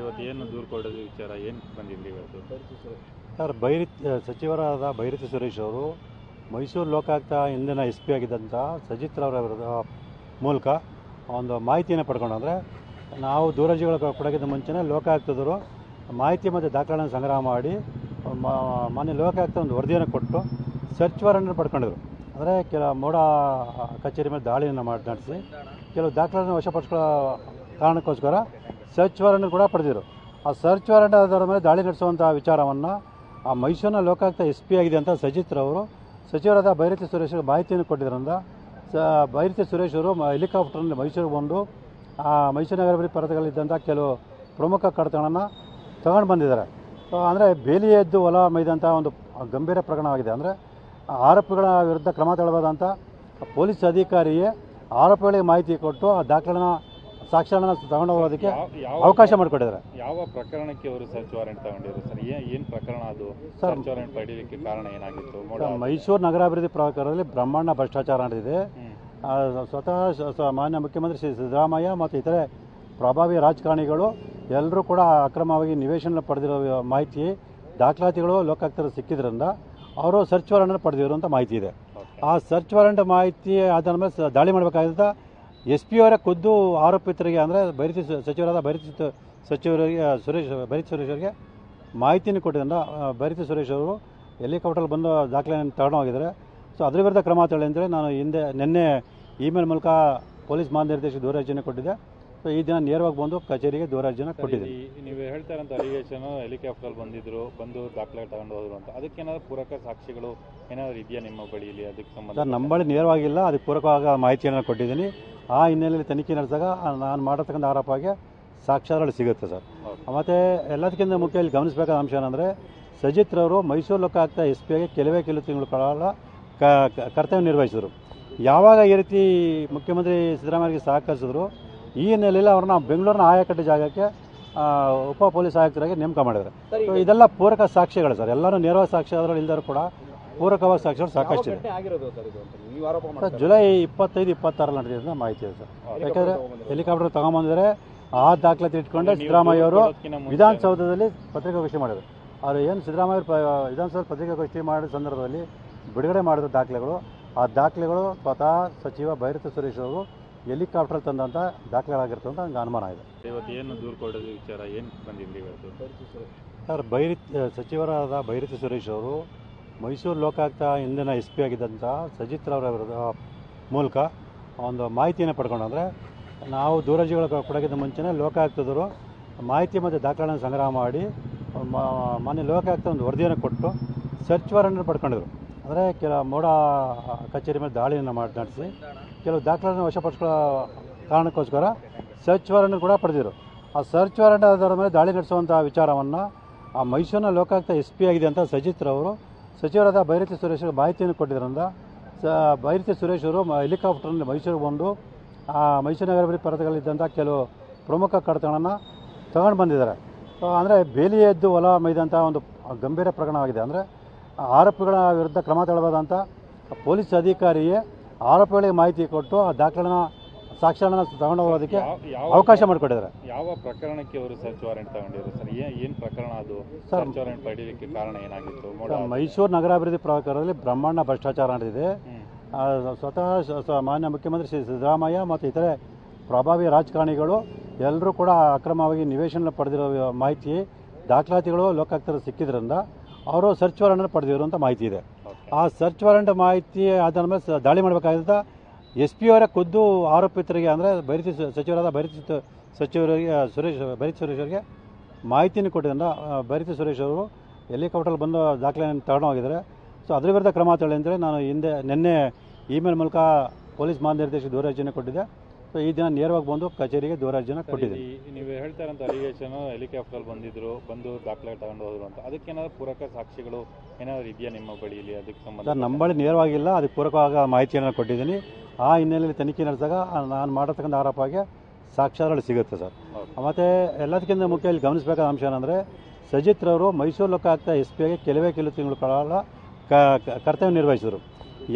ಇವತ್ತು ಏನು ದೂರು ವಿಚಾರ, ಏನು ಬಂದಿದ್ರಿ ಇವತ್ತು? ಸರ್, ಬೈರಿ, ಸಚಿವರಾದ ಬೈರತಿ ಸುರೇಶ್ ಅವರು ಮೈಸೂರು ಲೋಕಾಯುಕ್ತ ಇಂದಿನ ಎಸ್ ಪಿ ಆಗಿದ್ದಂಥ ಸಜಿತ್ ರವರ ಮೂಲಕ ಒಂದು ಮಾಹಿತಿಯನ್ನು ಪಡ್ಕೊಂಡು ಅಂದರೆ ನಾವು ದೂರಜಿಗಳ ಕೊಡೋಕ್ಕಿಂತ ಮುಂಚೆನೇ ಲೋಕಾಯುಕ್ತದವರು ಮಾಹಿತಿ ಮತ್ತು ದಾಖಲೆಗಳನ್ನು ಸಂಗ್ರಹ ಮಾಡಿ ಮಾನ್ಯ ಲೋಕಾಯುಕ್ತ ಒಂದು ವರದಿಯನ್ನು ಕೊಟ್ಟು ಸರ್ಚ್ ವಾರಂಟನ್ನು ಪಡ್ಕೊಂಡಿದ್ರು. ಅಂದರೆ ಕೆಲ ಮೋಡ ಕಚೇರಿ ಮೇಲೆ ದಾಳಿಯನ್ನು ಮಾಡಿ ನಡೆಸಿ, ಕೆಲವು ದಾಖಲೆಗಳನ್ನು ವಶಪಡಿಸ್ಕೊಳ್ಳೋ ಕಾರಣಕ್ಕೋಸ್ಕರ ಸರ್ಚ್ ವಾರೆಂಟ್ ಕೂಡ ಪಡೆದಿದ್ರು ಆ ಸರ್ಚ್ ವಾರೆಂಟ್ ಅದರ ಮೇಲೆ ದಾಳಿ ನಡೆಸುವಂಥ ವಿಚಾರವನ್ನು ಆ ಮೈಸೂರಿನ ಲೋಕಾಯುಕ್ತ ಎಸ್ ಪಿ ಆಗಿದೆ ಅಂತ ಸಜಿತ್ ರವರು, ಸಚಿವರಾದ ಭೈರತಿ ಸುರೇಶ್ಗೆ ಮಾಹಿತಿಯನ್ನು ಕೊಟ್ಟಿದ್ದರಿಂದ ಸ ಭೈರತಿ ಸುರೇಶ್ ಅವರು ಹೆಲಿಕಾಪ್ಟರ್ನಲ್ಲಿ ಮೈಸೂರಿಗೆ ಬಂದು, ಆ ಮೈಸೂರು ನಗರ ಪರದೆಗಳಿದ್ದಂಥ ಕೆಲವು ಪ್ರಮುಖ ಕಡತಗಳನ್ನು ತಗೊಂಡು ಬಂದಿದ್ದಾರೆ. ಅಂದರೆ ಬೇಲಿ ಎದ್ದು ಹೊಲ ಮೈದಂಥ ಒಂದು ಗಂಭೀರ ಪ್ರಕರಣವಾಗಿದೆ. ಅಂದರೆ ಆರೋಪಿಗಳ ವಿರುದ್ಧ ಕ್ರಮ ತಗೊಳ್ಬೋದಂತ ಪೊಲೀಸ್ ಅಧಿಕಾರಿಯೇ ಆರೋಪಿಗಳಿಗೆ ಮಾಹಿತಿ ಕೊಟ್ಟು ಆ ದಾಖಲೆನ ಸಾಕ್ಷ್ಯಗಳನ್ನು ತಗೊಂಡು ಹೋಗೋದಕ್ಕೆ ಅವಕಾಶ ಮಾಡಿಕೊಟ್ಟಿದ್ದಾರೆ. ಯಾವ ಪ್ರಕರಣಕ್ಕೆ ಅವರು ಸರ್ಚ್ ವಾರೆಂಟ್ ತಗೊಂಡಿದ್ರು ಸರ್? ಏನ್ ಪ್ರಕರಣ ಅದು? ಸರ್, ಸರ್ಚ್ ವಾರೆಂಟ್ ಪಡೀಲಿಕ್ಕೆ ಕಾರಣ ಏನಾಗಿತ್ತು? ಮೈಸೂರು ನಗರಾಭಿವೃದ್ಧಿ ಪ್ರಕಾರದಲ್ಲಿ ಬ್ರಹ್ಮಾಂಡ ಭ್ರಷ್ಟಾಚಾರ ನಡೆದಿದೆ. ಸ್ವತಃ ಮಾನ್ಯ ಮುಖ್ಯಮಂತ್ರಿ ಶ್ರೀ ಸಿದ್ದರಾಮಯ್ಯ ಮತ್ತು ಇತರೆ ಪ್ರಭಾವಿ ರಾಜಕಾರಣಿಗಳು ಎಲ್ಲರೂ ಕೂಡ ಅಕ್ರಮವಾಗಿ ನಿವೇಶನ ಪಡೆದಿರೋ ಮಾಹಿತಿ ದಾಖಲಾತಿಗಳು ಲೋಕಾಯುಕ್ತರು ಸಿಕ್ಕಿದ್ರಿಂದ ಅವರು ಸರ್ಚ್ ವಾರೆಂಟ್ ಪಡೆದಿರುವಂಥ ಅಂತ ಮಾಹಿತಿ ಇದೆ. ಆ ಸರ್ಚ್ ವಾರೆಂಟ್ ಮಾಹಿತಿ ಆಧಾರ ಮೇಲೆ ದಾಳಿ ಮಾಡಬೇಕಾಗಿದ್ದ ಎಸ್ ಪಿ ಅವರೇ ಖುದ್ದು ಆರೋಪಿತರಿಗೆ ಅಂದರೆ ಬೈರತಿ ಸಚಿವರಾದ ಬೈರತಿ ಸಚಿವರಿಗೆ ಸುರೇಶ್ ಬೈರತಿ ಸುರೇಶ್ ಅವರಿಗೆ ಮಾಹಿತಿಯನ್ನು ಕೊಟ್ಟಿದ್ದರಿಂದ ಬೈರತಿ ಸುರೇಶ್ ಅವರು ಹೆಲಿಕಾಪ್ಟರ್ ಬಂದು ದಾಖಲೆಯನ್ನು ತಗೊಂಡು ಹೋಗಿದ್ದಾರೆ. ಸೊ ಅದ್ರ ವಿರುದ್ಧ ಕ್ರಮ ಅಂತೇಳಿ ನಾನು ಹಿಂದೆ, ನಿನ್ನೆ ಇಮೇಲ್ ಮೂಲಕ ಪೊಲೀಸ್ ಮಹಾನಿರ್ದೇಶಕ ದೂರರ್ಜಿನ ಕೊಟ್ಟಿದ್ದೆ. ಈ ದಿನ ನೇರವಾಗಿ ಬಂದು ಕಚೇರಿಗೆ ದೂರಾರ್ಜನ ಕೊಟ್ಟಿದ್ದೀವಿ ನೀವು ಹೇಳ್ತಾ ಇರೋಂಥ ಅಲಿಗೇಷನ್ ಹೆಲಿಕಾಪ್ಟರ್ ಬಂದಿದ್ರು ಬಂದು ದಾಖಲೆ ತಗೊಂಡು ಹೋದ್ರು ಅಂತ ಅದಕ್ಕೇನಾದ್ರು ಪೂರಕ ಸಾಕ್ಷಿಗಳು ಏನಾದ್ರು ಇದೆಯಾ ನಿಮ್ಮ ಬಳಿಯಲ್ಲಿ ಅದಕ್ಕೆ ಸಂಬಂಧ? ನಮ್ಮ ಬಳಿ ನೇರವಾಗಿಲ್ಲ ಅದಕ್ಕೆ ಪೂರಕವಾಗ ಮಾಹಿತಿಯನ್ನು ಕೊಟ್ಟಿದ್ದೀನಿ. ಆ ಹಿನ್ನೆಲೆಯಲ್ಲಿ ತನಿಖೆ ನಡೆಸಿದಾಗ ನಾನು ಮಾಡತಕ್ಕಂಥ ಆರೋಪಕ್ಕೆ ಸಾಕ್ಷ್ಯಾಧಾರಗಳು ಸಿಗುತ್ತೆ ಸರ್. ಮತ್ತು ಎಲ್ಲದಕ್ಕಿಂತ ಮುಖ್ಯ ಇಲ್ಲಿ ಗಮನಿಸಬೇಕಾದ ಅಂಶ ಏನಂದರೆ ಸಜಿತ್ ರವರು ಮೈಸೂರು ಆಗ್ತಾ ಎಸ್ ಪಿ ಆಗಿ ಕೆಲವೇ ಕೆಲವು ತಿಂಗಳು ಕಾಲ ಕರ್ತವ್ಯ ನಿರ್ವಹಿಸಿದರು. ಯಾವಾಗ ಈ ರೀತಿ ಮುಖ್ಯಮಂತ್ರಿ ಸಿದ್ದರಾಮಯ್ಯಗೆ ಸಹಕರಿಸಿದ್ರು ಈ ಹಿನ್ನೆಲೆಯಲ್ಲಿ ಅವ್ರನ್ನ ಬೆಂಗಳೂರಿನ ಆಯಕಟ್ಟು ಜಾಗಕ್ಕೆ ಉಪ ಪೊಲೀಸ್ ಆಯುಕ್ತರಾಗಿ ನೇಮಕ ಮಾಡಿದ್ದಾರೆ. ಸೊ ಇದೆಲ್ಲ ಪೂರಕ ಸಾಕ್ಷಿಗಳು ಸರ್. ಎಲ್ಲರೂ ನೇರವಾದ ಸಾಕ್ಷಿ ಅದರಲ್ಲಿ ಇಲ್ಲದರೂ ಕೂಡ ಪೂರಕವಾದ ಸಾಕ್ಷಿಗಳು ಸಾಕಷ್ಟು ಇದೆ ಸರ್ ಅಂತ ಜುಲೈ ಇಪ್ಪತ್ತೈದು ಇಪ್ಪತ್ತಾರಲ್ಲಿ ನಡೆದಿದ್ದ ಮಾಹಿತಿ ಇದೆ ಸರ್. ಯಾಕಂದರೆ ಹೆಲಿಕಾಪ್ಟರ್ ತಗೊಂಬಂದರೆ ಆ ದಾಖಲಾತಿ ಇಟ್ಕೊಂಡೆ ಸಿದ್ದರಾಮಯ್ಯ ಅವರು ವಿಧಾನಸೌಧದಲ್ಲಿ ಪತ್ರಿಕಾಗೋಷ್ಠಿ ಮಾಡಿದರು ಅವರು ಏನು ಸಿದ್ದರಾಮಯ್ಯ ವಿಧಾನಸೌಧ ಪತ್ರಿಕಾಗೋಷ್ಠಿ ಮಾಡಿದ ಸಂದರ್ಭದಲ್ಲಿ ಬಿಡುಗಡೆ ಮಾಡಿದ ದಾಖಲೆಗಳು ಆ ದಾಖಲೆಗಳು ಸ್ವತಃ ಸಚಿವ ಭೈರತ ಸುರೇಶ್ ಅವರು ಹೆಲಿಕಾಪ್ಟರ್ ತಂದಂತ ದಾಖಲೆಗಳಾಗಿರ್ತದೆ ಅಂತ ನನಗೆ ಅನುಮಾನ ಇದೆ. ಇವತ್ತು ಏನು ದೂರು ಕೊಡೋದು ವಿಚಾರ ಏನು ಬಂದಿಲ್ಲ ಇವತ್ತು? ಸರ್ ಬೈರಿ ಸಚಿವರಾದ ಬೈರತಿ ಸುರೇಶ್ ಅವರು ಮೈಸೂರು ಲೋಕಾಯುಕ್ತ ಹಿಂದಿನ ಎಸ್ ಪಿ ಆಗಿದ್ದಂಥ ಸಜಿತ್ ರವರ ಮೂಲಕ ಒಂದು ಮಾಹಿತಿಯನ್ನು ಪಡ್ಕೊಂಡು ಅಂದರೆ ನಾವು ದೂರಜಿಗಳ ಕೊಡೋಕ್ಕಿಂತ ಮುಂಚೆನೇ ಲೋಕಾಯುಕ್ತದವರು ಮಾಹಿತಿ ಮತ್ತು ದಾಖಲೆಗಳನ್ನು ಸಂಗ್ರಹ ಮಾಡಿ ಮಾನ್ಯ ಲೋಕಾಯುಕ್ತ ಒಂದು ವರದಿಯನ್ನು ಕೊಟ್ಟು ಸರ್ಚ್ ವಾರೆಂಟ್ ಪಡ್ಕೊಂಡಿದ್ರು. ಅಂದರೆ ಕೆಲ ಮೋಡ ಕಚೇರಿ ಮೇಲೆ ದಾಳಿಯನ್ನು ಮಾಡಿ, ನಡೆಸಿ ಕೆಲವು ದಾಖಲೆಗಳನ್ನು ವಶಪಡಿಸ್ಕೊಳ್ಳೋ ಕಾರಣಕ್ಕೋಸ್ಕರ ಸರ್ಚ್ ವಾರೆಂಟ್ ಕೂಡ ಪಡೆದಿದ್ರು. ಆ ಸರ್ಚ್ ವಾರೆಂಟ್ ಅದರ ಮೇಲೆ ದಾಳಿ ನಡೆಸುವಂಥ ವಿಚಾರವನ್ನು ಆ ಮೈಸೂರಿನ ಲೋಕಾಯುಕ್ತ ಎಸ್ ಪಿ ಆಗಿದೆ ಅಂತ ಸಜಿತ್ ಅವರು ಸಚಿವರಾದ ಭೈರತಿ ಸುರೇಶ್ ಮಾಹಿತಿಯನ್ನು ಕೊಟ್ಟಿದ್ದರಿಂದ ಸ ಭೈರತಿ ಸುರೇಶ್ ಅವರು ಹೆಲಿಕಾಪ್ಟರ್ನಲ್ಲಿ ಮೈಸೂರಿಗೆ ಬಂದು ಆ ಮೈಸೂರು ನಗರ ಪರದೆಗಳಿದ್ದಂಥ ಕೆಲವು ಪ್ರಮುಖ ಕಡತಗಳನ್ನು ತಗೊಂಡು ಬಂದಿದ್ದಾರೆ. ಅಂದರೆ ಬೇಲಿ ಎದ್ದು ಹೊಲ ಮೈದಂಥ ಒಂದು ಗಂಭೀರ ಪ್ರಕರಣವಾಗಿದೆ. ಅಂದರೆ ಆರೋಪಿಗಳ ವಿರುದ್ಧ ಕ್ರಮ ತಗೊಳ್ಬೋದಂತ ಪೊಲೀಸ್ ಅಧಿಕಾರಿಯೇ ಆರೋಪಿಗಳಿಗೆ ಮಾಹಿತಿ ಕೊಟ್ಟು ಆ ದಾಖಲೆನ ಸಾಕ್ಷ್ಯಗಳನ್ನ ತಗೊಂಡು ಹೋಗೋದಕ್ಕೆ ಅವಕಾಶ ಮಾಡಿಕೊಟ್ಟಿದ್ದಾರೆ. ಯಾವ ಪ್ರಕರಣಕ್ಕೆ ಅವರು ಸರ್ಚ್ ವಾರೆಂಟ್ ತಗೊಂಡಿದ್ರು ಸರ್? ಏನ್ ಪ್ರಕರಣ ಅದು? ಸರ್, ಸರ್ಚ್ ವಾರೆಂಟ್ ಪಡೀಲಿಕ್ಕೆ ಕಾರಣ ಏನಾಗಿತ್ತು? ಮೈಸೂರು ನಗರಾಭಿವೃದ್ಧಿ ಪ್ರಕಾರದಲ್ಲಿ ಬ್ರಹ್ಮಾಂಡ ಭ್ರಷ್ಟಾಚಾರ ನಡೆದಿದೆ. ಸ್ವತಃ ಮಾನ್ಯ ಮುಖ್ಯಮಂತ್ರಿ ಶ್ರೀ ಸಿದ್ದರಾಮಯ್ಯ ಮತ್ತು ಇತರೆ ಪ್ರಭಾವಿ ರಾಜಕಾರಣಿಗಳು ಎಲ್ಲರೂ ಕೂಡ ಅಕ್ರಮವಾಗಿ ನಿವೇಶನ ಪಡೆದಿರೋ ಮಾಹಿತಿ ದಾಖಲಾತಿಗಳು ಲೋಕಾಯುಕ್ತರು ಸಿಕ್ಕಿದ್ರಿಂದ ಅವರು ಸರ್ಚ್ ವಾರೆಂಟ್ ಪಡೆದಿದ್ರು ಅಂತ ಮಾಹಿತಿ ಇದೆ. ಆ ಸರ್ಚ್ ವಾರಂಟ್ ಮಾಹಿತಿ ಆಧಾರ ಮೇಲೆ ದಾಳಿ ಮಾಡಬೇಕಾಗಿದ್ದ ಎಸ್ ಪಿ ಅವರೇ ಖುದ್ದು ಆರೋಪಿತರಿಗೆ ಅಂದರೆ ಬೈರತಿ ಸಚಿವರಾದ ಬೈರತಿ ಸಚಿವರಿಗೆ ಸುರೇಶ್ ಬೈರತಿ ಸುರೇಶ್ ಅವರಿಗೆ ಮಾಹಿತಿಯನ್ನು ಕೊಟ್ಟಿದ್ದರಿಂದ ಬೈರತಿ ಸುರೇಶ್ ಅವರು ಹೆಲಿಕಾಪ್ಟರ್ ಬಂದು ದಾಖಲೆಯನ್ನು ತಗೊಂಡು ಹೋಗಿದ್ದಾರೆ. ಸೊ ಅದರ ವಿರುದ್ಧ ಕ್ರಮ ತಗೊಳ್ಳಿ ಅಂದರೆ ನಾನು ಹಿಂದೆ ನಿನ್ನೆ ಇಮೇಲ್ ಮೂಲಕ ಪೊಲೀಸ್ ಮಹಾನಿರ್ದೇಶಕ ದೂರರ್ಜಿನ ಕೊಟ್ಟಿದ್ದೆ. ಸೊ ಈ ದಿನ ನೇರವಾಗಿ ಬಂದು ಕಚೇರಿಗೆ ದೂರಾರ್ಜನ ಕೊಟ್ಟಿದ್ದೀವಿ ನೀವು ಹೇಳ್ತಾ ಇರೋಂಥ ಅಲಿಗೇಷನ್ ಹೆಲಿಕಾಪ್ಟರ್ ಬಂದಿದ್ರು ಬಂದು ದಾಖಲೆ ತಗೊಂಡು ಹೋದ್ರು ಅಂತ ಅದಕ್ಕೇನಾದ್ರು ಪೂರಕ ಸಾಕ್ಷಿಗಳು ಏನಾದ್ರು ಇದೆಯಾ ನಿಮ್ಮ ಬಳಿಯಲ್ಲಿ ಅದಕ್ಕೆ ಸಂಬಂಧ? ಸರ್ ನಮ್ಮ ಬಳಿ ನೇರವಾಗಿಲ್ಲ ಅದಕ್ಕೆ ಪೂರಕವಾಗ ಮಾಹಿತಿಯನ್ನು ಕೊಟ್ಟಿದ್ದೀನಿ. ಆ ಹಿನ್ನೆಲೆಯಲ್ಲಿ ತನಿಖೆ ನಡೆಸಿದಾಗ ನಾನು ಮಾಡತಕ್ಕಂಥ ಆರೋಪಕ್ಕೆ ಸಾಕ್ಷ್ಯಾಧಾರಗಳು ಸಿಗುತ್ತೆ ಸರ್. ಮತ್ತು ಎಲ್ಲದಕ್ಕಿಂತ ಮುಖ್ಯ ಇಲ್ಲಿ ಗಮನಿಸಬೇಕಾದ ಅಂಶ ಏನಂದರೆ ಸಜಿತ್ ರವರು ಮೈಸೂರು ಲೋಕಾಯುಕ್ತ ಎಸ್ ಪಿ ಆಗಿ ಕೆಲವೇ ಕೆಲವು ತಿಂಗಳು ಕಾಲ ಕರ್ತವ್ಯ ನಿರ್ವಹಿಸಿದರು.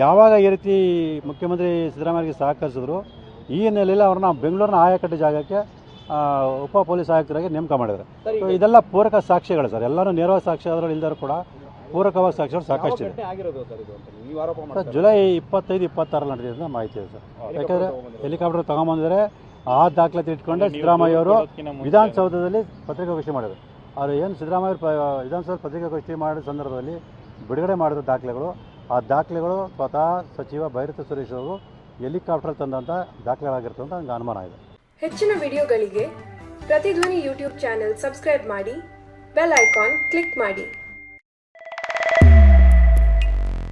ಯಾವಾಗ ಈ ರೀತಿ ಮುಖ್ಯಮಂತ್ರಿ ಸಿದ್ದರಾಮಯ್ಯಗೆ ಸಹಕರಿಸಿದ್ರು ಈ ಹಿನ್ನೆಲೆಯಲ್ಲಿ ಅವ್ರನ್ನ ಬೆಂಗಳೂರಿನ ಆಯಕಟ್ಟು ಜಾಗಕ್ಕೆ ಉಪ ಪೊಲೀಸ್ ಆಯುಕ್ತರಾಗಿ ನೇಮಕ ಮಾಡಿದ್ದಾರೆ. ಸೊ ಇದೆಲ್ಲ ಪೂರಕ ಸಾಕ್ಷಿಗಳು ಸರ್. ಎಲ್ಲರೂ ನೇರವಾದ ಸಾಕ್ಷಿ ಅದರಲ್ಲಿ ಇಲ್ಲದರೂ ಕೂಡ ಪೂರಕವಾದ ಸಾಕ್ಷಿಗಳು ಸಾಕಷ್ಟು ಇದೆ ಸರ್ ಜುಲೈ ಇಪ್ಪತ್ತೈದು ಇಪ್ಪತ್ತಾರಲ್ಲಿ ನಡೆದಿದ್ದ ಮಾಹಿತಿ ಇದೆ ಸರ್. ಯಾಕಂದರೆ ಹೆಲಿಕಾಪ್ಟರ್ ತಗೊಂಬಂದರೆ ಆ ದಾಖಲಾತಿ ಇಟ್ಕೊಂಡೆ ಸಿದ್ದರಾಮಯ್ಯ ಅವರು ವಿಧಾನಸೌಧದಲ್ಲಿ ಪತ್ರಿಕಾಗೋಷ್ಠಿ ಮಾಡಿದರು. ಅವರು ಏನು ಸಿದ್ದರಾಮಯ್ಯ ವಿಧಾನಸೌಧ ಪತ್ರಿಕಾಗೋಷ್ಠಿ ಮಾಡಿದ ಸಂದರ್ಭದಲ್ಲಿ ಬಿಡುಗಡೆ ಮಾಡಿದ ದಾಖಲೆಗಳು ಆ ದಾಖಲೆಗಳು ಸ್ವತಃ ಸಚಿವ ಭೈರತ ಸುರೇಶ್ ಅವರು ಹೆಲಿಕಾಪ್ಟರ್ ತಂದಂಥ ದಾಖಲೆಗಳಾಗಿರುತ್ತೆ ಅಂತ ನನಗೆ ಅನುಮಾನ ಇದೆ. ಹೆಚ್ಚಿನ ವಿಡಿಯೋಗಳಿಗೆ ಪ್ರತಿಧ್ವನಿ ಯೂಟ್ಯೂಬ್ ಚಾನೆಲ್ ಸಬ್ಸ್ಕ್ರೈಬ್ ಮಾಡಿ, ಬೆಲ್ ಐಕಾನ್ ಕ್ಲಿಕ್ ಮಾಡಿ.